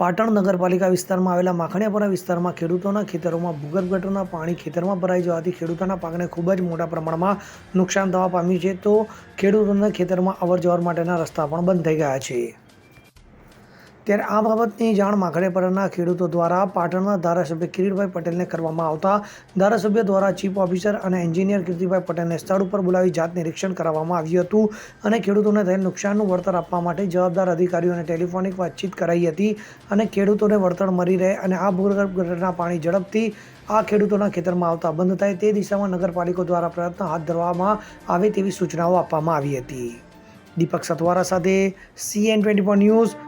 પાટણ નગરપાલિકા વિસ્તારમાં આવેલા માખણિયાપુરા વિસ્તારમાં ખેડૂતોના ખેતરોમાં ભૂગર્ભ ગટરના પાણી ખેતરમાં ભરાઈ જવાથી ખેડૂતોના પાકને ખૂબ જ મોટા પ્રમાણમાં નુકસાન થવા પામ્યું છે. તો ખેડૂતોના ખેતરમાં અવરજવર માટેના રસ્તા પણ બંધ થઈ ગયા છે. ત્યારે આ બાબતની જાણ માખણીયાપુરાના ખેડૂતો દ્વારા પાટણના ધારાસભ્ય કિરીટભાઈ પટેલને કરવામાં આવતા ધારાસભ્ય દ્વારા ચીફ ઓફિસર અને એન્જિનિયર કીર્તિભાઈ પટેલને સ્થળ ઉપર બોલાવી જાત નિરીક્ષણ કરવામાં આવ્યું હતું અને ખેડૂતોને થયેલ નુકસાનનું વળતર આપવા માટે જવાબદાર અધિકારીઓને ટેલિફોનિક વાતચીત કરાઈ હતી અને ખેડૂતોને વળતર મળી રહે અને આ ભૂગર્ભ ગટરના પાણી ઝડપથી આ ખેડૂતોના ખેતરમાં આવતા બંધ થાય તે દિશામાં નગરપાલિકા દ્વારા પ્રયત્ન હાથ ધરવામાં આવે તેવી સૂચનાઓ આપવામાં આવી હતી. દીપક સતવારા સાથે સીએન ટ્વેન્ટી ન્યૂઝ